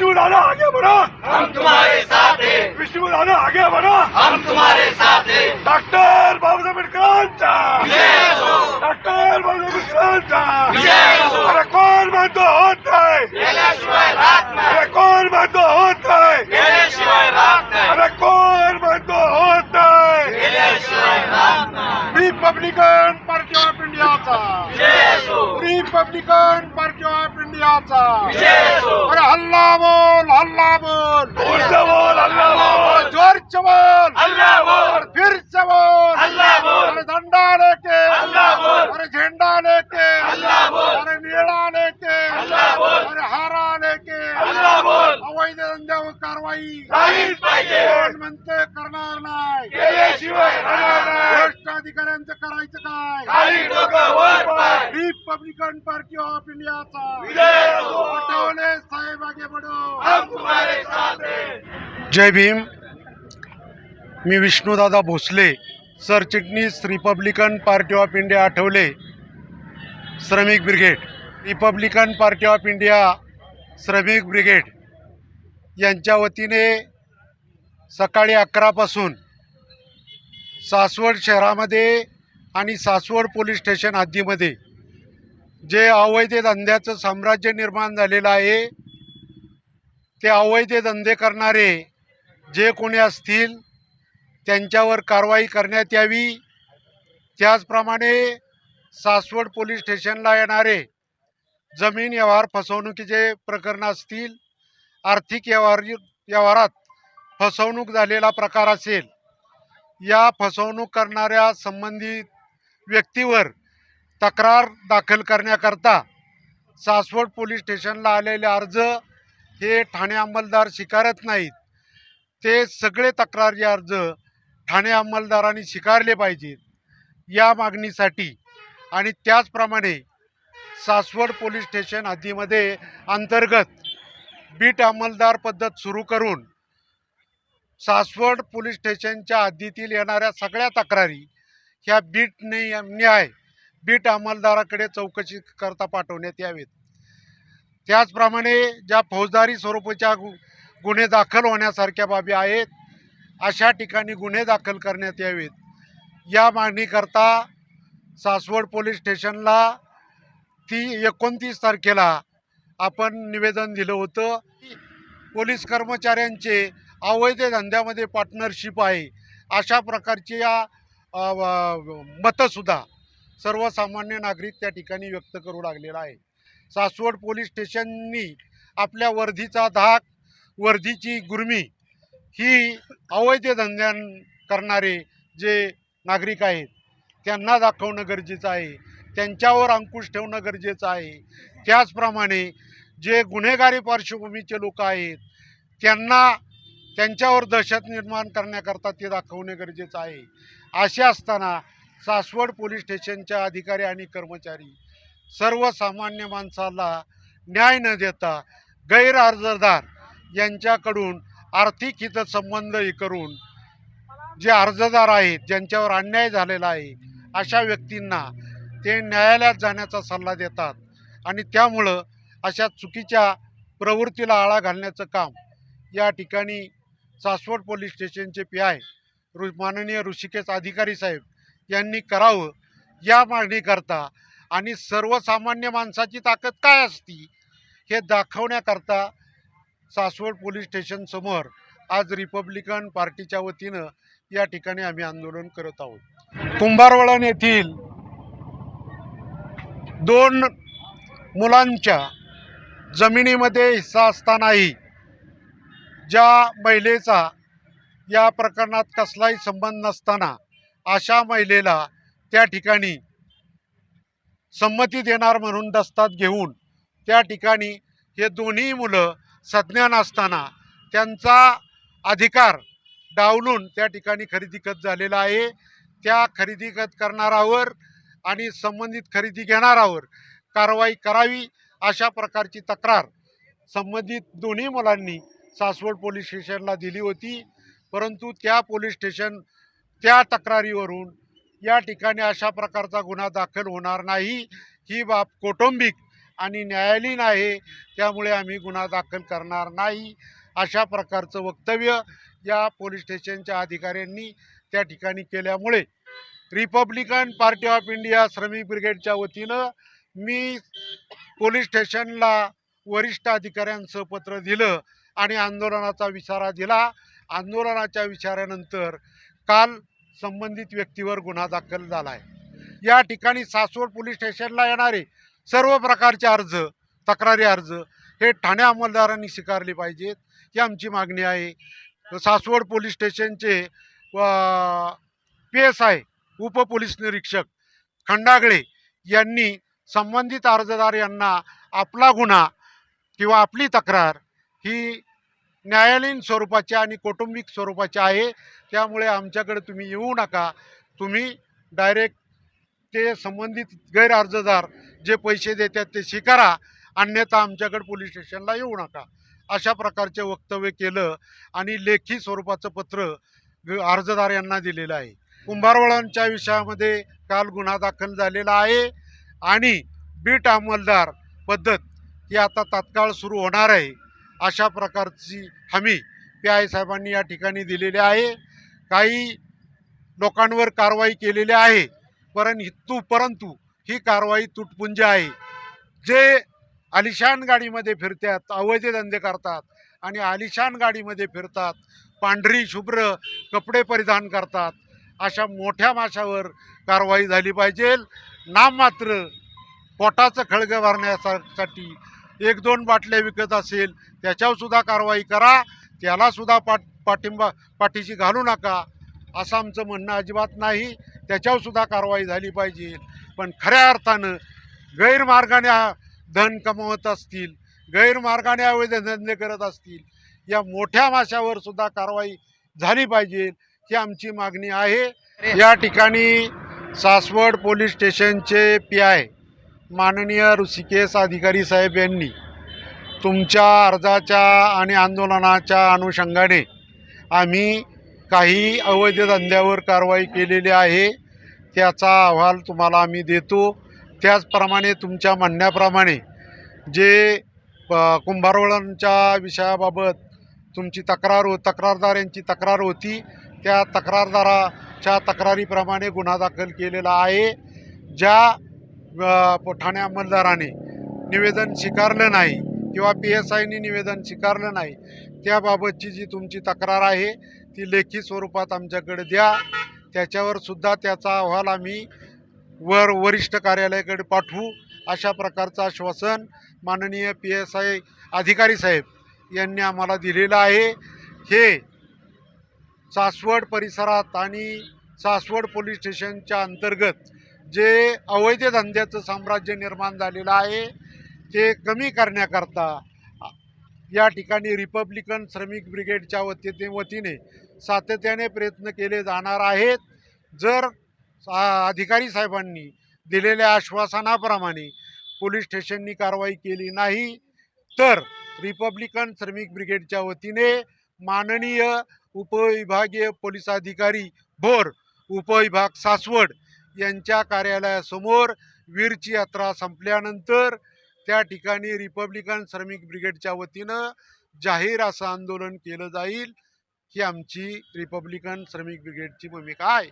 विष्णु दादा आगे बढ़ो. हम तुम्हारे साथ हैं। विष्णु दादा आगे बढ़ो. हम तुम्हारे साथ हैं। डॉक्टर बाबासाहेब आंबेडकरांचा. विजय असो। डॉक्टर आंबेडकरांचा. विजय असो। अरे कोण म्हणतो होत नाही. नाही। अरे कोण म्हणतो होत नाही. नाही। अरे कोण म्हणतो होत नाही. नाही। रिपब्लिकन पार्टी ऑफ इंडियाचा. विजय असो। रिपब्लिकन असो अरे हल्ला बोल हल्ला बोल. बोल जोर और फिर बोल. अरे झंडा लेके. अरे झंडा लेके. अरे निळा लेके. अरे हारा लेके. अवैध धंद्यावर कारवाई. कोण म्हणते करणार नाही. भ्रष्ट अधिकाऱ्यांचं करायचं काय? रिपब्लिकन पार्टी ऑफ इंडियाचा विजय असो आठवले साहेब आगे बढो हम तुम्हारे साथ हैं जय भीम. मी विष्णुदादा भोसले सरचिटणीस Republican party of India Athawale. Shramik brigade. Republican party of India Shramik brigade. यांच्या वतीने सकाळी अकरापासून सासवड शहरामध्ये आणि सासवड पोलीस स्टेशन हद्दीमध्ये जे अवैध धंद्याचं साम्राज्य निर्माण झालेलं आहे ते अवैध धंदे करणारे जे कोणी असतील त्यांच्यावर कारवाई करण्यात यावी. त्याचप्रमाणे सासवड पोलीस स्टेशनला येणारे जमीन व्यवहार फसवणुकीचे प्रकरण असतील आर्थिक व्यवहार व्यवहारात फसवणूक झालेला प्रकार असेल या फसवणूक करणाऱ्या संबंधित व्यक्तीवर तक्रार दाखल करण्याकरता सासवड पोलीस स्टेशनला आलेले अर्ज हे ठाणे अंमलदार स्वीकारत नाहीत. ते सगळे तक्रारी अर्ज ठाणे अंमलदारांनी स्वीकारले पाहिजेत. या मागणीसाठी आणि त्याचप्रमाणे सासवड पोलीस स्टेशन हद्दीमध्ये अंतर्गत बीट अंमलदार पद्धत सुरू करून सासवड पोलीस स्टेशनच्या हद्दीतील येणाऱ्या सगळ्या तक्रारी ह्या बीट न्याय न्याय बीट अंमलदाराकडे चौकशी करता पाठवण्यात यावेत. त्याचप्रमाणे ज्या फौजदारी स्वरूपाच्या गु गुन्हे दाखल होण्यासारख्या बाबी आहेत अशा ठिकाणी गुन्हे दाखल करण्यात यावेत. या मागणीकरता सासवड पोलीस स्टेशनला ती एकोणतीस तारखेला आपण निवेदन दिलं होतं. पोलीस कर्मचाऱ्यांचे अवैध धंद्यामध्ये पार्टनरशिप आहे अशा प्रकारची या मतंसुद्धा सर्वसामान्य नागरिक त्या ठिकाणी व्यक्त करू लागलेला आहे. सासवड पोलीस स्टेशननी आपल्या वर्धीचा धाक वर्धीची गुरमी ही अवैध धंद्यां करणारे जे नागरिक आहेत त्यांना दाखवणं गरजेचं आहे त्यांच्यावर अंकुश ठेवणं गरजेचं आहे. त्याचप्रमाणे जे गुन्हेगारी पार्श्वभूमीचे लोक आहेत त्यांना त्यांच्यावर दहशत निर्माण करण्याकरता ते दाखवणे गरजेचं आहे. असे असताना सासवड पोलीस स्टेशनच्या अधिकारी आणि कर्मचारी सर्वसामान्य माणसाला न्याय न देता गैरअर्जदार यांच्याकडून आर्थिक हितसंबंध करून जे अर्जदार आहेत ज्यांच्यावर अन्याय झालेला आहे अशा व्यक्तींना ते न्यायालयात जाण्याचा सल्ला देतात. आणि त्यामुळं अशा चुकीच्या प्रवृत्तीला आळा घालण्याचं काम या ठिकाणी सासवड पोलीस स्टेशनचे पी आय ऋ माननीय ऋषिकेश अधिकारी साहेब यांनी करावं या मागणीकरता आणि सर्वसामान्य माणसाची ताकद काय असती हे दाखवण्याकरता सासवड पोलीस स्टेशनसमोर आज रिपब्लिकन पार्टीच्या वतीनं या ठिकाणी आम्ही आंदोलन करत आहोत. कुंभारवळण येथील दोन मुलांच्या जमिनीमध्ये हिस्सा असतानाही ज्या महिलेचा या प्रकरणात कसलाही संबंध नसताना अशा महिलेला त्या ठिकाणी संमती देणार म्हणून दस्तात घेऊन त्या ठिकाणी हे दोन्ही मुलं सज्ञान असताना त्यांचा अधिकार डावलून त्या ठिकाणी खरेदी खत झालेला आहे. त्या खरेदी खत करणारावर आणि संबंधित खरेदी घेणारावर कारवाई करावी अशा प्रकारची तक्रार संबंधित दोन्ही मुलांनी सासवड पोलीस स्टेशनला दिली होती. परंतु त्या पोलीस स्टेशन त्या तक्रारीवरून या ठिकाणी अशा प्रकारचा गुन्हा दाखल होणार नाही. ही बाब कौटुंबिक आणि न्यायालयीन आहे त्यामुळे आम्ही गुन्हा दाखल करणार नाही. अशा प्रकारचं वक्तव्य या पोलीस स्टेशनच्या अधिकाऱ्यांनी त्या ठिकाणी केल्यामुळे रिपब्लिकन पार्टी ऑफ इंडिया श्रमिक ब्रिगेडच्या वतीनं मी पोलीस स्टेशनला वरिष्ठ अधिकाऱ्यांचं पत्र दिलं आणि आंदोलनाचा विचारा दिला. आंदोलनाच्या विचारानंतर काल संबंधित व्यक्तीवर गुन्हा दाखल झाला आहे या ठिकाणी सासवड पोलीस स्टेशनला येणारे सर्व प्रकारचे अर्ज तक्रारी अर्ज हे ठाणे अंमलदारांनी स्वीकारले पाहिजेत. ही आमची मागणी आहे. सासवड पोलीस स्टेशनचे पी एस आय उपपोलीस निरीक्षक खंडागळे यांनी संबंधित अर्जदार यांना आपला गुन्हा किंवा आपली तक्रार ही न्यायालयीन स्वरूपाचे आणि कौटुंबिक स्वरूपाचे आहे. त्यामुळे आमच्याकडे तुम्ही येऊ नका. तुम्ही डायरेक्ट ते संबंधित गैरअर्जदार जे पैसे देतात ते स्वीकारा. अन्यथा आमच्याकडे पोलीस स्टेशनला येऊ नका. अशा प्रकारचे वक्तव्य केलं आणि लेखी स्वरूपाचं पत्र अर्जदार यांना दिलेलं आहे. कुंभारवळांच्या विषयामध्ये काल गुन्हा दाखल झालेला आहे आणि बीट अंमलदार पद्धत ही आता तात्काळ सुरू होणार आहे. अशा प्रकारची हमी पी आय साहेबांनी या ठिकाणी दिलेली आहे. काही लोकांवर कारवाई केलेली आहे. परन हितू परंतु ही कारवाई तुटपुंजी आहे. जे आलिशान गाडीमध्ये फिरतात अवैध धंदे करतात आणि आलिशान गाडीमध्ये फिरतात पांढरी शुभ्र कपडे परिधान करतात अशा मोठ्या माशावर कारवाई झाली पाहिजे. नाममात्र पोटाचं खळगं भरण्यासाठी एक दोन बाटल्या विकत असेल त्याच्यावर सुद्धा कारवाई करा त्याला सुद्धा पाठ पाठिंबा पाठीशी घालू नका असं आमचं म्हणणं अजिबात नाही. त्याच्यावर सुद्धा कारवाई झाली पाहिजे. पण खऱ्या अर्थानं गैरमार्गाने धन कमवत असतील गैरमार्गाने अवैध धंदे करत असतील या मोठ्या माशावर सुद्धा कारवाई झाली पाहिजे ही आमची मागणी आहे. या ठिकाणी सासवड पोलीस स्टेशनचे पी आय. माननीय ऋषिकेश अधिकारी साहेब यांनी तुमच्या अर्जाच्या आणि आंदोलनाच्या अनुषंगाने आम्ही काही अवैध धंद्यावर कारवाई केलेली आहे त्याचा अहवाल तुम्हाला आम्ही देतो. त्याचप्रमाणे तुमच्या म्हणण्याप्रमाणे जे कुंभारवळांच्या विषयाबाबत तुमची तक्रार हो तक्रारदार यांची तक्रार होती त्या तक्रारदाराच्या तक्रारीप्रमाणे गुन्हा दाखल केलेला आहे. ज्या ठाणे अंमलदाराने निवेदन स्वीकारलं नाही किंवा पी एस आयने निवेदन स्वीकारलं नाही त्याबाबतची जी तुमची तक्रार आहे ती लेखी स्वरूपात आमच्याकडे द्या. त्याच्यावर सुद्धा त्याचा अहवाल आम्ही वर वरिष्ठ कार्यालयाकडे पाठवू. अशा प्रकारचं आश्वासन माननीय पी एस आय अधिकारी साहेब यांनी आम्हाला दिलेलं आहे. हे सासवड परिसरात आणि सासवड पोलीस स्टेशनच्या अंतर्गत जे अवैध धंद्याचं साम्राज्य निर्माण झालेलं आहे ते कमी करण्याकरता या ठिकाणी रिपब्लिकन श्रमिक ब्रिगेडच्या वती वतीने सातत्याने प्रयत्न केले जाणार आहेत. जर अधिकारी साहेबांनी दिलेल्या आश्वासनाप्रमाणे पोलीस स्टेशननी कारवाई केली नाही तर रिपब्लिकन श्रमिक ब्रिगेडच्या वतीने माननीय उपविभागीय पोलीस अधिकारी भोर उपविभाग सासवड यांच्या कार्यालयासमोर वीरची यात्रा संपल्यानंतर त्या ठिकाणी रिपब्लिकन श्रमिक ब्रिगेडच्या वतीनं जाहीर असं आंदोलन केलं जाईल ही आमची रिपब्लिकन श्रमिक ब्रिगेडची भूमिका आहे.